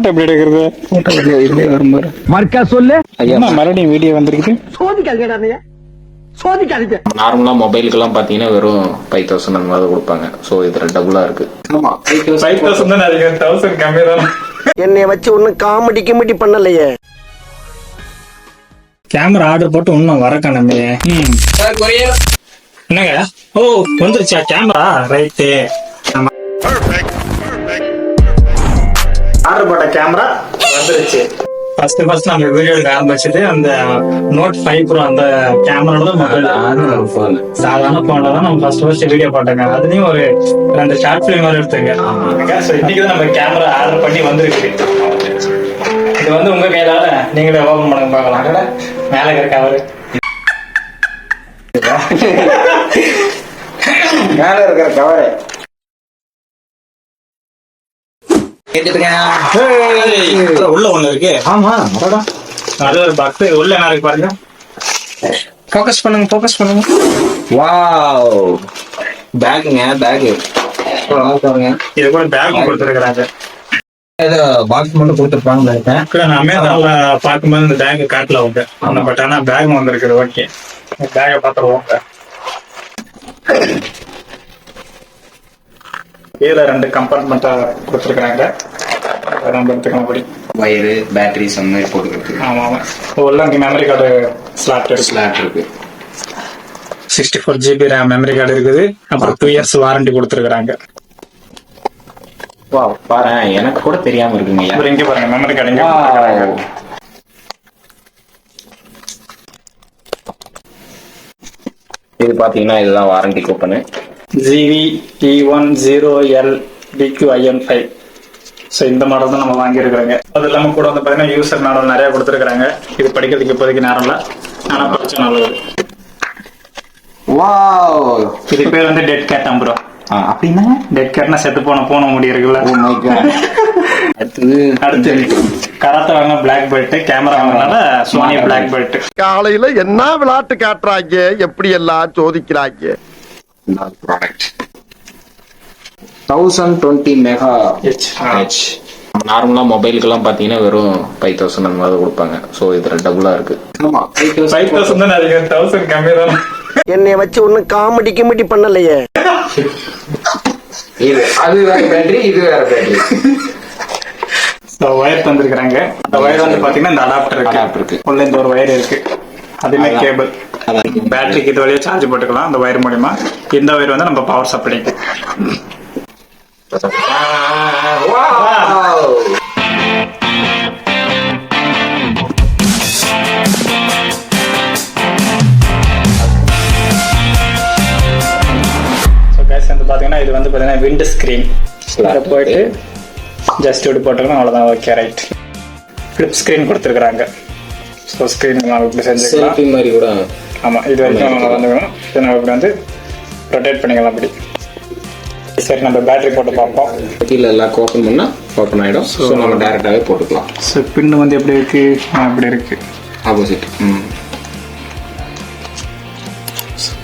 Photo எப்படி எடுக்கிறது? Photo இதுலயே வரும் பாரு. மர்க்கா சொல்லு. என்ன மறுபடியும் வீடியோ வந்திருக்குது. சோதிக்காதீங்கடா சோதிக்காதீங்க. நார்மலா மொபைலுக்கெல்லாம் பாத்தீங்கன்னா வெறும் ஃபைவ் தௌசண்ட் அந்த மாதிரி கொடுப்பாங்க. ஸோ இதுல டபுளா இருக்கு. ஆமா. ஃபைவ் தௌசண்ட் தான் அதிகம் தௌசண்ட் கம்மி தான். என்னைய வச்சு ஒன்னும் காமெடி கிமெடி பண்ணலையே. கேமரா ஆர்டர் போட்டு இன்னும் வர காணமே. ம். என்னங்க? ஓ வந்துருச்சா? கேமரா ரைட்டு ஆர்டர் போட்ட கேமரா வந்துருச்சு. ஃபர்ஸ்ட் ஃபர்ஸ்ட் நம்ம வீடியோ எடுக்க ஆரம்பிச்சது அந்த நோட் ஃபைவ் ப்ரோ அந்த கேமரால தான் மொபைல் சாதாரண போன்ல தான் நம்ம ஃபர்ஸ்ட் ஃபர்ஸ்ட் வீடியோ போட்டோங்க அதுலயும் ஒரு ரெண்டு ஷார்ட் ஃபிலிம் மாதிரி எடுத்துங்க ஸோ இன்னைக்கு தான் நம்ம கேமரா ஆர்டர் பண்ணி வந்திருக்கு. இது வந்து உங்க கையிலால நீங்களே ஓபன் பண்ணுங்க பார்க்கலாம். அடடா, மேல இருக்க கவர் மேல இருக்கிற கவரு உள்ள ஒண்ணு இருக்கு. ஆமா அது ஒரு பாக்ஸ் உள்ள என்ன இருக்கு பாருங்க. ஃபோக்கஸ் பண்ணுங்க ஃபோக்கஸ் பண்ணுங்க. வாவ் பேக்குங்க பேக் இது கூட பேக் கொடுத்துருக்காங்க ஏதோ பாக்ஸ் மட்டும் கொடுத்துருப்பாங்க அமேசான்ல பார்க்கும்போது இந்த பேக் காட்டல ஆனா பட் ஆனா பேக் வந்திருக்குது ஓகே. பேக்கை பார்த்துருவோம். கீழே ரெண்டு கம்பார்ட்மெண்ட்டா கொடுத்துருக்காங்க நம்ம எடுத்துக்கலாம் அப்படி. வயரு பேட்டரிஸ் அந்த மாதிரி போட்டுக்கிறதுக்கு. ஆமா ஆமா. உள்ள இங்க மெமரி கார்டு ஸ்லாட் ஸ்லாட் இருக்கு. Sixty four GB RAM memory card இருக்குது. அப்புறம் டூ இயர்ஸ் வாரண்டி கொடுத்துருக்காங்க வா பாரு எனக்கு கூட தெரியாம இருக்குங்க. அப்புறம் இங்க பாருங்க மெமரி கார்டு இங்க. இது பாத்தீங்கன்னா இதுதான் warranty coupon ZV E one zero L BQ IN five so இந்த மாடல் தான் நம்ம வாங்கியிருக்கிறோங்க. அது இல்லாமல் கூட வந்து பார்த்தீங்கன்னா யூசர் மாடல் நிறைய கொடுத்துருக்காங்க இது படிக்கிறதுக்கு இப்போதைக்கு நேரம் இல்லை. ஆனால் படிச்ச நல்லது வாவ் இது பேர் வந்து டெட் கேட் ப்ரோ அப்படின்னா? டெட் கேட்னா செத்து போன போன முடி இருக்குல்ல. Oh my God. அடுத்தது. அடுத்து கராத்தே வாங்க பிளாக் பெல்ட் கேமரா வாங்கினால சோனி பிளாக் பெல்ட் காலையில என்ன விளையாட்டு காட்டுறாங்க? எப்படி எல்லாம் சோதிக்கிறாங்க? Product thousand twenty mega H. H நார்மலா மொபைலுக்கெல்லாம் பாத்தீங்கன்னா வெறும் ஃபைவ் தௌசண்ட் அந்த மாதிரி கொடுப்பாங்க. ஸோ இதுல டபுளா இருக்கு. ஆமா ஃபைவ் தௌசண்ட் தான் அதிகம் தௌசண்ட் கம்மி தான். என்னைய வச்சு ஒன்னும் காமெடி கிமெடி பண்ணலையே. இது அது வேற பேட்டரி இது வேற பேட்டரி ஒயர் தந்திருக்கிறாங்க. அந்த ஒயர் வந்து பாத்தீங்கன்னா இந்த அடாப்டர் இருக்கு. Adapter இருக்கு. உள்ள இந்த ஒரு ஒயர் இருக்கு. அதுமே கேபிள் பேட்டரிக்கு இது வழியா சார்ஜ் போட்டுக்கலாம். அந்த ஒயர் மூலியமா. இந்த ஒயர் வந்து நம்ம பவர் வந்து பாத்தீங்கன்னா இது வந்து பாத்தீங்கன்னா விண்ட் ஸ்கிரீன் இதை போயிட்டு ஜஸ்ட் இப்படி போட்டுக்கலாம் அவ்வளவுதான். ஓகே ரைட் ஃபிளிப் ஸ்கிரீன் கொடுத்துருக்காங்க ஸோ ஸ்கிரீன் நம்ம இப்படி செஞ்சுக்கலாம்? செல்ஃபி மாதிரி கூட. ஆமா இது வரைக்கும் நம்ம வந்துக்கணும் இதை நம்ம இப்படி வந்து ரொட்டேட் பண்ணிக்கலாம் அப்படி. சரி நம்ம பேட்டரி போட்டு பார்ப்போம். கீழே எல்லாம் ஓப்பன் பண்ணா ஓப்பன் ஆயிடும். ஸோ நம்ம டைரக்டாவே போட்டுக்கலாம். ஸோ பின்னு வந்து எப்படி இருக்கு? ஆ, இப்படி இருக்கு. ஆப்போசிட் ம்.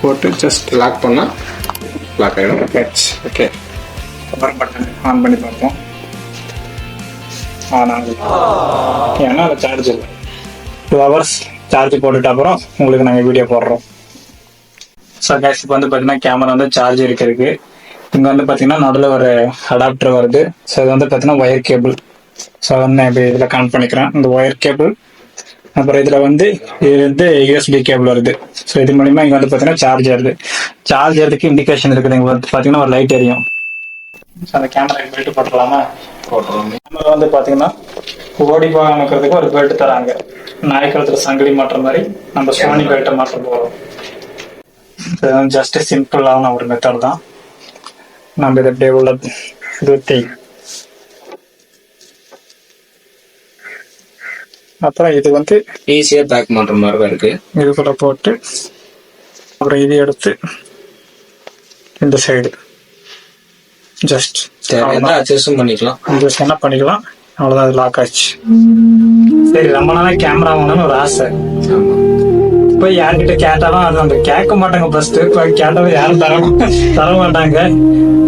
போட்டு ஜஸ்ட் லாக் பண்ணா லாக் ஆயிடும். ஓகே பவர் பட்டன் ஆன் பண்ணி பார்ப்போம். ஆன் ஆகுது ஏன்னா அது சார்ஜ் இல்லை. டூ ஹவர்ஸ் சார்ஜ் போட்டுட்டு அப்புறம் உங்களுக்கு நாங்கள் வீடியோ போடுறோம். ஸோ கேஸ் இப்போ வந்து பார்த்தீங்கன்னா கேமரா வந்து சார்ஜ் இருக்கிறதுக்கு இங்கே வந்து பார்த்தீங்கன்னா நடுவில் ஒரு அடாப்டர் வருது. ஸோ இது வந்து பார்த்தீங்கன்னா ஒயர் கேபிள் ஸோ வந்து நான் இப்போ இதில் கனெக்ட் பண்ணிக்கிறேன். இந்த ஒயர் கேபிள் அப்புறம் இதில் வந்து இது வந்து யூஎஸ்பி கேபிள் வருது. ஸோ இது மூலிமா இங்கே வந்து பார்த்தீங்கன்னா சார்ஜ் ஏறுது சார்ஜ் ஏறதுக்கு இண்டிகேஷன் இருக்குது. இங்கே வந்து பார்த்தீங்கன்னா ஒரு லைட் எரியும். ஸோ அந்த கேமரா பெல்ட் போட்டுடலாமா போட்டுருவோம் கேமரா வந்து பார்த்தீங்கன்னா ஓடி போக அமைக்கிறதுக்கு ஒரு பெல்ட் தராங்க. நாய்க்கழுத்துல சங்கிலி மாட்டுற மாதிரி நம்ம சோனி பெல்ட்டை மாற்ற போகிறோம் ஜஸ்ட் சிம்பிளான ஒரு மெத்தட் தான். நம்ம இதை அப்படியே உள்ள இது தேய் அப்புறம் இது வந்து ஈஸியா பேக் பண்ற மாதிரி தான் இருக்கு. இதுக்குள்ள போட்டு அப்புறம் இது எடுத்து இந்த சைடு ஜஸ்ட் அட்ஜஸ்டும் பண்ணிக்கலாம். ஜஸ்ட் என்ன பண்ணிக்கலாம். அவ்வளவுதான் அது லாக் ஆச்சு. சரி ரொம்ப நாளா கேமரா வாங்கணும்னு ஒரு ஆசை. இப்ப போய் யார்கிட்ட கேட்டாலும் அது அந்த கேட்க மாட்டாங்க ஃபர்ஸ்ட் போய் கேட்டாலும் யாரும் தர தர மாட்டாங்க.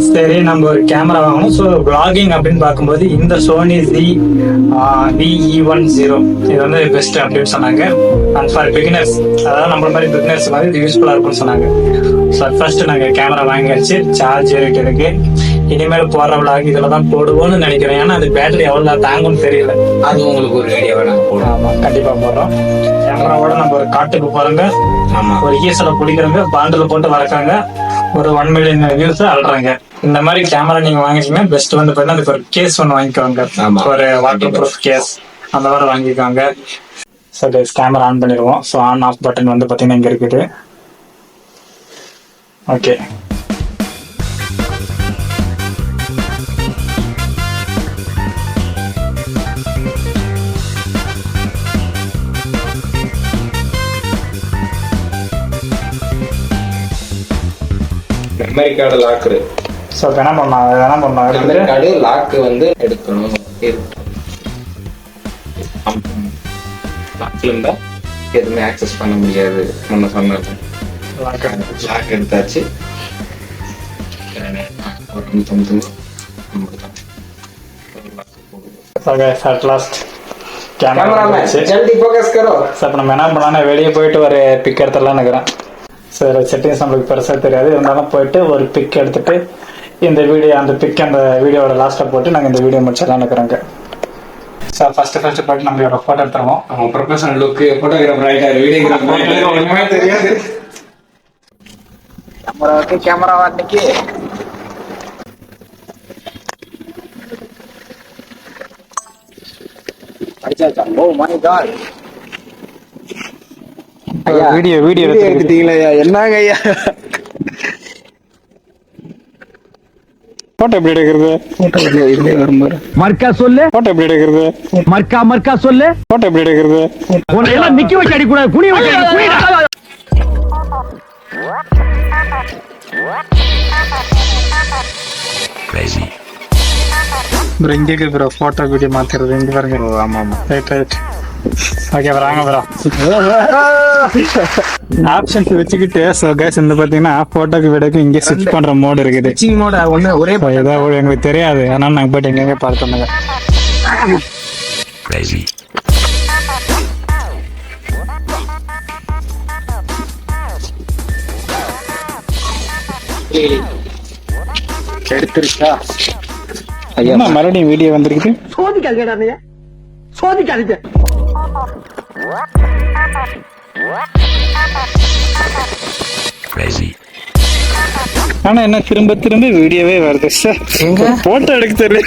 சரி நம்ம ஒரு கேமரா வாங்கணும். ஸோ பிளாகிங் அப்படின்னு பார்க்கும்போது இந்த Sony ZV E one zero இது வந்து பெஸ்ட் அப்படின்னு சொன்னாங்க. அண்ட் ஃபார் பிகினர்ஸ் அதாவது நம்மள மாதிரி பிகினர்ஸ் மாதிரி இது யூஸ்ஃபுல்லாக இருக்கும்னு சொன்னாங்க. ஸோ ஃபர்ஸ்ட் நாங்கள் கேமரா வாங்கியாச்சு. சார்ஜ் இருக்கு. இனிமேல் போடுற vlog இதில் தான் போடுவோம்னு நினைக்கிறேன். ஏன்னா அது பேட்டரி எவ்வளோ தாங்கும்னு தெரியல. அது உங்களுக்கு ஒரு வீடியோவை நாங்க போடுறோம் ஆமா கண்டிப்பா போடுறோம். கேமராவோட நம்ம ஒரு காட்டுக்கு போறோங்க. ஆமா. ஒரு ஈசல பிடிக்கிறவங்க பாண்டில போட்டு வளர்க்காங்க ஒரு ஒன் மில்லியன் வியூஸ் அல்றாங்க இந்த மாதிரி கேமரா நீங்க வாங்கிட்டீங்கன்னா பெஸ்ட் வந்து பாத்தீங்கன்னா அதுக்கு ஒரு கேஸ் ஒன்று வாங்கிக்கோங்க. ஒரு வாட்டர் ப்ரூஃப் கேஸ் அந்த மாதிரி வாங்கிக்கோங்க. ஸோ கேமரா ஆன் பண்ணிடுவோம். ஸோ ஆன் ஆஃப் பட்டன் வந்து பாத்தீங்கன்னா இங்க இருக்குது. Okay memory card lock so என்ன பண்ணோம் என்ன பண்ணோம் மெமரி கார்டு லாக்கு வந்து எடுக்கணும். லாக்கில் இருந்தால் எதுவுமே ஆக்சஸ் பண்ண முடியாது. முன்ன சொன்னது லாக் லாக் எடுத்தாச்சு. கேமரா ஜல்தி ஃபோக்கஸ் நம்ம என்ன பண்ணலாம்னா வெளியே போயிட்டு வர பிக் எடுத்துடலாம்னு இருக்கிறேன் சரி செட்டிங்ஸ் நம்மளுக்கு பெருசாக தெரியாது. இருந்தாலும் போயிட்டு ஒரு பிக் எடுத்துட்டு இந்த வீடியோ அந்த பிக் அந்த வீடியோவோட லாஸ்ட்டில் போட்டு நாங்கள் இந்த வீடியோ முடிச்சிடலாம்னு இருக்கிறோங்க சார் ஃபர்ஸ்ட் ஃபர்ஸ்ட் போயிட்டு நம்மளோட ஃபோட்டோ எடுத்துருவோம். அவன் ப்ரொஃபஷனல் லுக் போட்டோகிராஃபர் ஆயிட்டாரு வீடியோகிராஃபர் தெரியாது. கேமராவுக்கு கேமரா வாட்டிக்கு oh my god video video எடுத்துட்டு எடுத்துட்டீங்களா என்னங்க ஐயா? ஃபோட்டோ எப்படி எடுக்கிறது? வரும்போது மர்க்கா சொல்லு. ஃபோட்டோ எப்படி எடுக்கிறது? மர்க்கா மர்க்கா சொல்லு. ஃபோட்டோ எப்படி எடுக்கிறது? உன்னை எல்லாம் நிக்க வச்சு அடிக்கூடாது. குனி வச்சு அடி, குனிடா. ப்ரோ இங்கே இருக்கு ப்ரோ ஃபோட்டோ வீடியோ மாத்துறது. இங்கே பாருங்க. ஆமாம் ஆமாம் ரைட் ரைட் ஓகே வராங்க ப்ரோ ஆப்ஷன்ஸ் வச்சுக்கிட்டு ஸோ கேஸ் இந்த பார்த்தீங்கன்னா ஃபோட்டோக்கு வீடியோக்கு இங்கே ஸ்விட்ச் பண்ணுற மோடு இருக்குது. சிங்கமோட ஒண்ணு ஒரே ஏதாவது எங்களுக்கு தெரியாது. அதனால நாங்கள் போயிட்டு எங்கெங்கே பார்த்தோம்ங்க எடுத்துருச்சா? என்ன மறுபடியும் வீடியோ வந்திருக்குது? சோதிக்காதீங்கடா நீங்க சோதிக்காதீங்க. ஆனா என்ன திரும்ப திரும்ப வீடியோவே வருது. சார் போட்டோ எடுக்க தெரியல.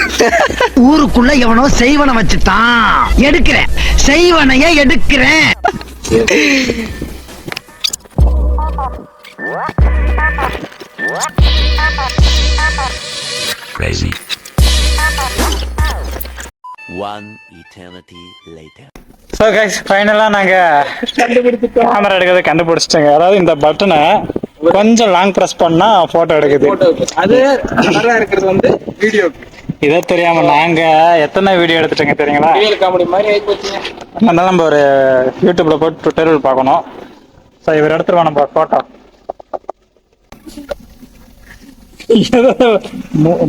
ஊருக்குள்ள எவனோ செய்வன வச்சுட்டான். எடுக்கிறேன். செய்வனைய எடுக்கிறேன். One eternity later. So guys ஃபைனலாக நாங்கள் கேமரா எடுக்கிறத கண்டுபிடிச்சிட்டோங்க. அதாவது இந்த பட்டனை கொஞ்சம் லாங் ப்ரெஸ் பண்ணா ஃபோட்டோ எடுக்குது. அது நல்லா இருக்கிறது வந்து வீடியோக்கு இதே தெரியாம நாங்க எத்தனை வீடியோ எடுத்துட்டோங்க தெரியுங்களா? காமெடி மாதிரி அதனால நம்ம ஒரு யூடியூப்ல போட்டு டுட்டோரியல் பார்க்கணும். ஸோ இவர் எடுத்துருவோம் நம்ம ஃபோட்டோ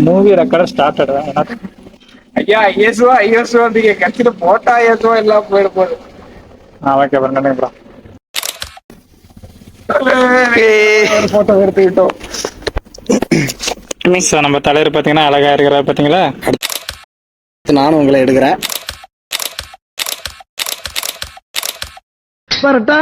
மூவி ரெக்கார்ட் ஸ்டார்ட் ஏன்னா ஐயா ஐஎஸ்ஓ ஐஎஸ்ஓ நீங்க கட்சியில போட்டா ஐஎஸ்ஓ எல்லாம் போயிட போகுது. Okay bro. ஒரு போட்டோ எடுத்துக்கிட்டோம். ஸோ நம்ம தலைவர் பார்த்தீங்கன்னா அழகா இருக்கிறார் பார்த்தீங்களா நானும் உங்களை எடுக்கிறேன். வரட்டா.